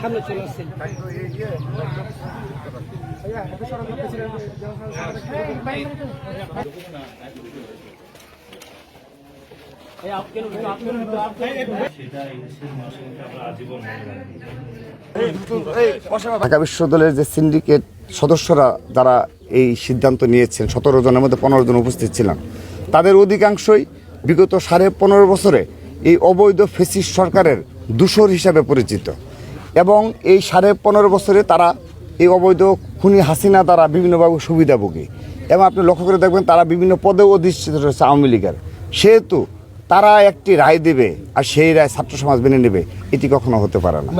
সামনে চলে আসছেন। ঢাকা বিশ্ববিদ্যালয়ের যে সিন্ডিকেট সদস্যরা যারা এই সিদ্ধান্ত নিয়েছেন, সতেরো জনের মধ্যে পনেরো জন উপস্থিত ছিলেন তাদের অধিকাংশই বিগত সাড়ে পনেরো বছরে এই অবৈধ ফেসিস সরকারের দূষর হিসাবে পরিচিত। এবং এই সাড়ে পনেরো বছরে তারা এই অবৈধ খুনি হাসিনা দ্বারা বিভিন্নভাবে সুবিধাভোগী এবং আপনি লক্ষ্য করে দেখবেন তারা বিভিন্ন পদেও অধিষ্ঠিত রয়েছে আওয়ামী লীগের। সেহেতু তারা একটি রায় দেবে আর সেই রায় ছাত্র সমাজ মেনে নেবে এটি কখনো হতে পারে না।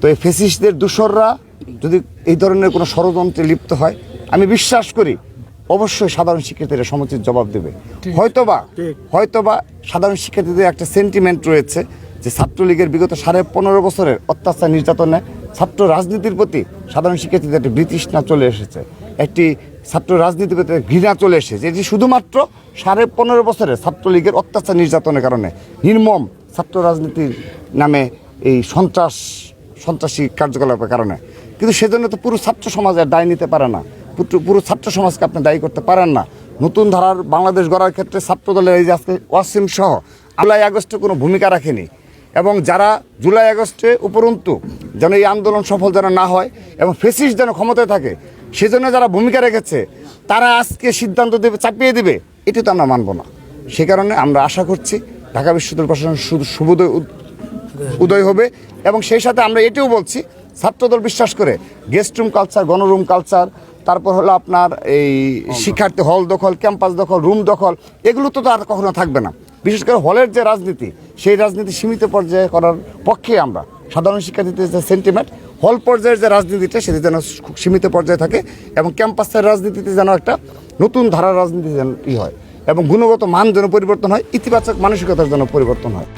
তো এই ফেসিস্টদের দূষররা যদি এই ধরনের কোনো ষড়যন্ত্রে লিপ্ত হয় আমি বিশ্বাস করি অবশ্যই সাধারণ শিক্ষার্থীরা সমুচিত জবাব দেবে। হয়তোবা হয়তোবা সাধারণ শিক্ষার্থীদের একটা সেন্টিমেন্ট রয়েছে যে ছাত্রলীগের বিগত সাড়ে পনেরো বছরের অত্যাচার নির্যাতনে ছাত্র রাজনীতির প্রতি সাধারণ শিক্ষার্থীদের একটি বৃতৃষ্ণা চলে এসেছে। একটি ছাত্র রাজনীতির প্রতি ঘৃণা চলে এসেছে। এটি শুধুমাত্র সাড়ে পনেরো বছরের ছাত্রলীগের অত্যাচার নির্যাতনের কারণে। নির্মম ছাত্র রাজনীতির নামে এই সন্ত্রাস, সন্ত্রাসী কার্যকলাপের কারণে। কিন্তু সেজন্য তো পুরো ছাত্র সমাজ আর দায় নিতে পারে না। পুরো- ছাত্র সমাজকে আপনি দায়ী করতে পারেন না। নতুন ধারার বাংলাদেশ গড়ার ক্ষেত্রে ছাত্র দলের এই যে আজকে ওয়াসিম সহ জুলাই আগস্টে কোনো ভূমিকা রাখেনি। এবং যারা জুলাই আগস্টে উপরন্তু যেন এই আন্দোলন সফল যেন না হয় এবং ফেসিস যেন ক্ষমতায় থাকে, সেজন্য যারা ভূমিকা রেখেছে, তারা আজকে সিদ্ধান্ত দেবে, চাপিয়ে দেবে, এটি তো আমরা মানব না। সে কারণে আমরা আশা করছি ঢাকা বিশ্ববিদ্যালয় প্রশাসন শুভোদয় উদয় হবে এবং সেই সাথে আমরা এটিও বলছি, ছাত্রদল বিশ্বাস করে গেস্ট রুম কালচার গণরুম কালচার তারপর হলো আপনার এই শিক্ষার্থী হল দখল ক্যাম্পাস দখল রুম দখল, এগুলো তো আর কখনো থাকবে না। বিশেষ করে হলের যে রাজনীতি, সেই রাজনীতি সীমিত পর্যায়ে করার পক্ষে আমরা সাধারণ শিক্ষার্থীদের যে সেন্টিমেন্ট হল পর্যায়ের যে রাজনীতিটা সেটি যেন সীমিত পর্যায়ে থাকে এবং ক্যাম্পাসের রাজনীতিতে যেন একটা নতুন ধারার রাজনীতি যেন ই হয় এবং গুণগত মান যেন পরিবর্তন হয়, ইতিবাচক মানসিকতার যেন পরিবর্তন হয়।